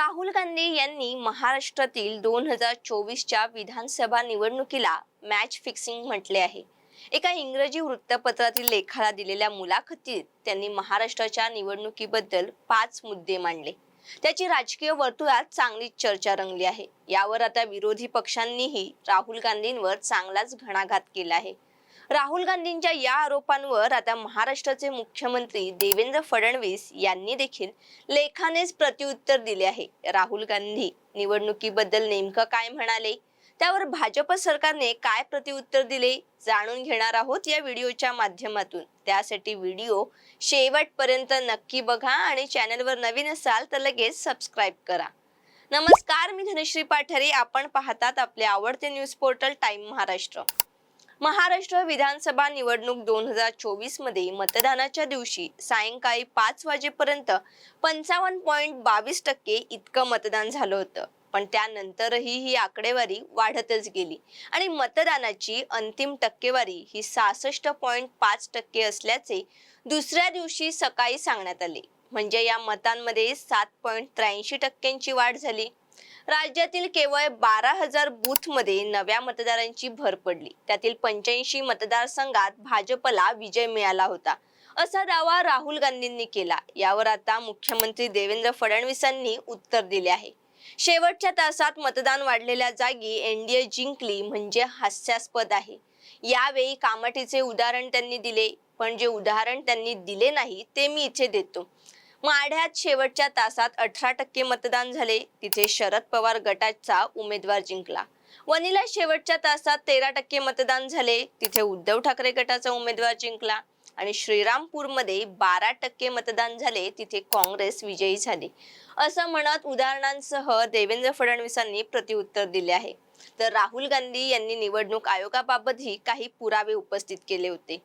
राहुल गांधी यांनी महाराष्ट्रातील दोन हजार चोवीसच्या विधानसभा निवडणुकीला मॅच फिक्सिंग म्हटले आहे. एका इंग्रजी वृत्तपत्रातील लेखाला दिलेल्या मुलाखतीत त्यांनी महाराष्ट्राच्या निवडणुकीबद्दल पाच मुद्दे मांडले. त्याची राजकीय वर्तुळात चांगलीच चर्चा रंगली आहे. यावर आता विरोधी पक्षांनीही राहुल गांधींवर चांगलाच घणाघात केला आहे. राहुल गांधींच्या या आरोपांवर आता महाराष्ट्राचे मुख्यमंत्री देवेंद्र फडणवीस यांनी देखील लेखानेच प्रत्युत्तर दिले आहे. राहुल गांधी निवडणुकीबद्दल नेमकं काय म्हणाले? त्यावर भाजप सरकारने काय प्रतिउत्तर दिले? जाणून घेणार आहोत या व्हिडिओच्या माध्यमातून. त्यासाठी व्हिडिओ शेवटपर्यंत नक्की बघा आणि चॅनलवर नवीन असाल तर लगेच सबस्क्राईब करा. नमस्कार मी धनश्री पाठरे. आपण पाहतात आपले आवडते news portal time Maharashtra. Maharashtra विधानसभा निवडणूक दोन हजार चोवीसमध्ये मतदानाच्या दिवशी सायंकाळी पाच वाजेपर्यंत पंचावन्न पॉईंट बावीस टक्के इतकं मतदान झालं होतं. पण त्यानंतरही ही आकडेवारी वाढतच गेली आणि मतदानाची अंतिम टक्केवारी ही सहासष्ट पॉईंट पाच टक्के असल्याचे दुसऱ्या दिवशी सकाळी सांगण्यात आले. म्हणजे या मतांमध्ये सात पॉईंट त्र्याऐंशी टक्क्यांची वाढ झाली. राज्यातील केवळ बारा हजार बूथमध्ये नव्या मतदारांची भर पडली. त्यातील पंच्याऐंशी मतदारसंघात भाजपला विजय मिळाला होता. असा दावा राहुल गांधींनी केला. यावर आता मुख्यमंत्री देवेंद्र फडणवीसांनी उत्तर दिले आहे. शेवटच्या तासात मतदान वाढलेल्या जागी एनडीए जिंकली म्हणजे हास्यास्पद आहे. यावेळी कामाटीचे उदाहरण त्यांनी दिले. पण जे उदाहरण त्यांनी दिले नाही ते मी इथे देतो. माढ्यात शेवटच्या तासात अठरा टक्के मतदान झाले. तिथे शरद पवार गटाचा उमेदवार जिंकला. वनीला शेवटच्या तासात तेरा टक्के मतदान झाले. तिथे उद्धव ठाकरे गटाचा उमेदवार जिंकला. आणि श्रीरामपूरमध्ये बारा टक्के मतदान झाले. तिथे काँग्रेस विजयी झाली. असं म्हणत उदाहरणांसह देवेंद्र फडणवीसांनी प्रत्युत्तर दिले आहे. तर राहुल गांधी यांनी निवडणूक आयोगाबाबतही काही पुरावे उपस्थित केले होते.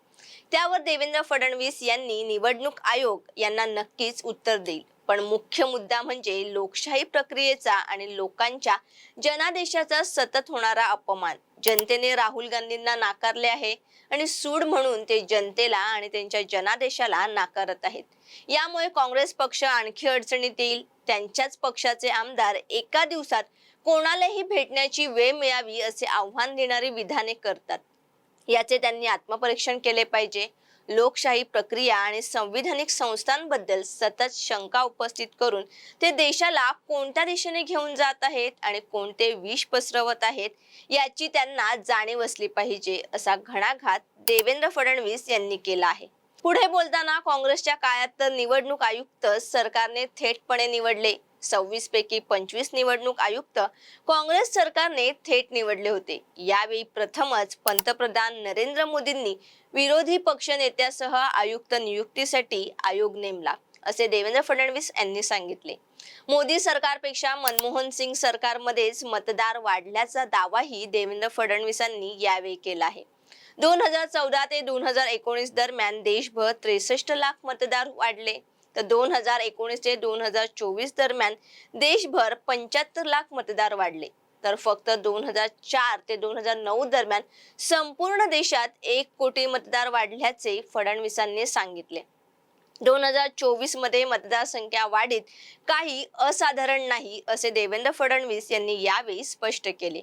त्यावर देवेंद्र फडणवीस यांनी निवडणूक आयोग यांना नक्कीच उत्तर देईल. पण मुख्य मुद्दा म्हणजे लोकशाही प्रक्रियेचा आणि लोकांच्या जनादेशाचा सतत होणारा अपमान. जनतेने राहुल गांधींना नाकारले आहे आणि सूड म्हणून ते जनतेला आणि त्यांच्या जनादेशाला नाकारत आहेत. यामुळे काँग्रेस पक्ष आणखी अडचणीत येईल. त्यांच्याच पक्षाचे आमदार एका दिवसात कोणालाही भेटण्याची वेळ मिळावी असे आव्हान देणारी विधाने करतात. याचे त्यांनी आत्मपरीक्षण केले पाहिजे. लोकशाही प्रक्रिया आणि संविधानिक संस्थांबद्दल सतत शंका उपस्थित करून ते देशाला कोणत्या दिशेने घेऊन जात आहेत आणि कोणते विष पसरवत आहेत याची त्यांना जाणीव असली पाहिजे असा घणाघात देवेंद्र फडणवीस यांनी केला आहे. पुढे बोलताना काँग्रेसच्या काळात तर निवडणूक आयुक्त सरकारने थेटपणे निवडले. सव्वीस पैकी पंचवीस निवडणूक आयुक्त काँग्रेस सरकारने थेट निवडले होते. यावेळी प्रथमच पंतप्रधान नरेंद्र मोदींनी विरोधी पक्ष नेत्यासह आयुक्त नियुक्तीसाठी आयोग नेमला असे देवेंद्र फडणवीस यांनी सांगितले. मोदी सरकारपेक्षा मनमोहन सिंग सरकारमध्येच मतदार वाढल्याचा दावाही देवेंद्र फडणवीसांनी यावेळी केला आहे. दोन हजार चौदा ते दोन हजार एकोणीस दरम्यान देशभर त्रेसष्ट लाख मतदार वाढले. तर दोन हजार एकोणीस ते दोन हजार चोवीस दरम्यान देशभर पंच्याहत्तर लाख मतदार वाढले. तर फक्त दोन हजार चार ते दोन हजार नऊ दरम्यान संपूर्ण देशात एक कोटी मतदार वाढल्याचे फडणवीसांनी सांगितले. दोन हजार चोवीसमध्ये मतदारसंख्या वाढीत काही असाधारण नाही असे देवेंद्र फडणवीस यांनी यावेळी स्पष्ट केले.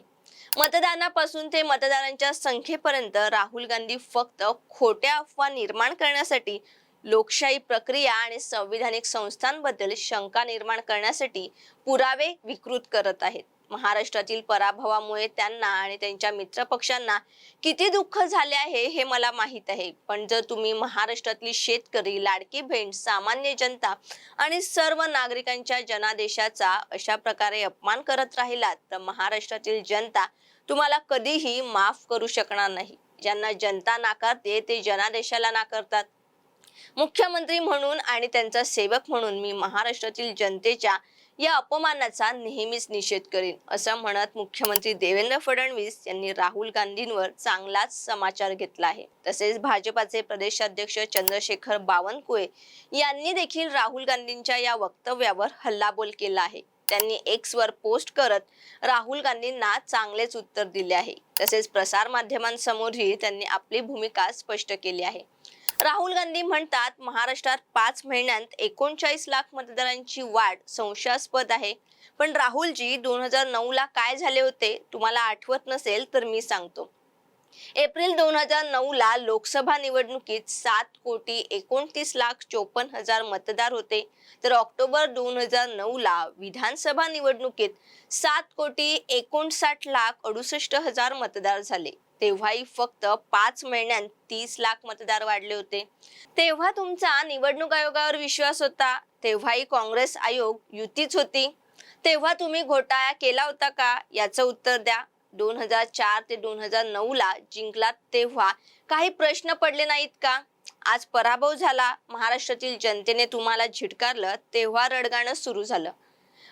मतदानापासून ते मतदारांच्या संख्येपर्यंत राहुल गांधी फक्त खोट्या अफवा निर्माण करण्यासाठी लोकशाही प्रक्रिया आणि संविधानिक संस्थांबद्दल शंका निर्माण करण्यासाठी पुरावे विकृत करत आहेत. महाराष्ट्रातील पराभवामुळे त्यांना आणि त्यांच्या मित्रपक्षांना किती दुःख झाले आहे हे मला माहीत आहे. पण जर तुम्ही महाराष्ट्रातली शेतकरी लाडकी बहीण सामान्य जनता आणि सर्व नागरिकांच्या जनादेशाचा अशा प्रकारे अपमान करत राहिलात तर महाराष्ट्रातील जनता तुम्हाला कधीही माफ करू शकणार नाही. ज्यांना जनता नाकारते ते जनादेशाला नाकारतात. मुख्यमंत्री म्हणून आणि त्यांचा सेवक म्हणून मी महाराष्ट्रातील जनतेच्या या अपमानाचा नेहमीच निषेध करेन असं म्हणत मुख्यमंत्री देवेंद्र फडणवीस यांनी राहुल गांधींवर चांगलाच समाचार घेतला आहे. तसेच भाजपाचे प्रदेशाध्यक्ष चंद्रशेखर बावनकुळे यांनी देखील राहुल गांधींच्या या वक्तव्यावर हल्लाबोल केला आहे. त्यांनी एक्स वर पोस्ट करत राहुल गांधींना चांगलेच उत्तर दिले आहे. तसेच प्रसार माध्यमांसमोरही त्यांनी आपली भूमिका स्पष्ट केली आहे. राहुल गांधी म्हणतात महाराष्ट्रात पाच महिन्यात एकोणचाळीस लाख मतदारांची वाढ संशयास्पद आहे. पण राहुलजी दोन हजार नऊ ला काय झाले होते तुम्हाला आठवत नसेल तर मी सांगतो. एप्रिल दोन हजार नऊ ला लोकसभा निवडणुकीत सात कोटी एकोणतीस लाख चोपन्न हजार मतदार होते. तर ऑक्टोबर दोन हजार नऊ ला विधानसभा निवडणुकीत सात कोटी एकोणसाठ लाख अडुसष्ट हजार मतदार झाले. तेव्हाही फक्त पाच महिन्यात तीस लाख मतदार वाढले होते. तेव्हा तुमचा निवडणूक आयोगावर विश्वास होता. तेव्हाही काँग्रेस आयोग युतीच होती. तेव्हा तुम्ही घोटाळा केला होता का? याचं उत्तर द्या. दोन हजार चार ते दोन हजार नऊ ला जिंकलात तेव्हा काही प्रश्न पडले नाहीत का? आज पराभव झाला. महाराष्ट्रातील जनतेने तुम्हाला झिटकारलं तेव्हा रडगाणं सुरू झालं.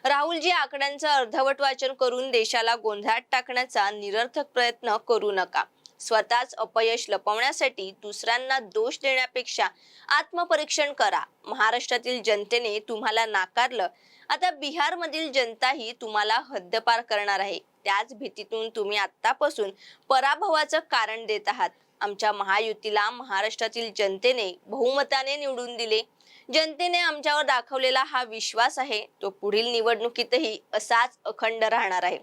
राहुलजी आकड्यांचं अर्धवट वाचन करून देशाला गोंधळात टाकण्याचा निरर्थक प्रयत्न करू नका. स्वतःच अपयश लपवण्यासाठी दुसऱ्यांना दोष देण्यापेक्षा आत्मपरीक्षण करा. महाराष्ट्रातील जनतेने तुम्हाला नाकारलं. आता बिहारमधील जनताही तुम्हाला हद्दपार करणार आहे. त्याच भीतीतून तुम्ही आतापासून पराभवाचं कारण देत आहात. आमच्या महायुतीला महाराष्ट्रातील जनतेने बहुमताने निवडून दिले. जनतेने आमच्यावर दाखवलेला हा विश्वास आहे तो पुढील निवडणुकीतही असाच अखंड राहणार आहे.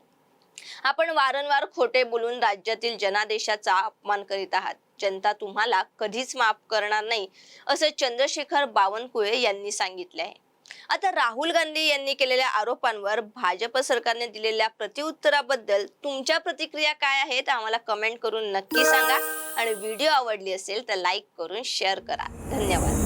आपण वारंवार खोटे बोलून राज्यातील जनादेशाचा अपमान करीत आहात. जनता तुम्हाला कधीच माफ करणार नाही असं चंद्रशेखर बावनकुळे यांनी सांगितले आहे. आता राहुल गांधी यांनी केलेल्या आरोपांवर भाजप सरकारने दिलेल्या प्रतिउत्तराबद्दल तुमच्या प्रतिक्रिया काय आहेत आम्हाला कमेंट करून नक्की सांगा. आणि व्हिडिओ आवडली असेल तर लाईक करून शेअर करा. धन्यवाद.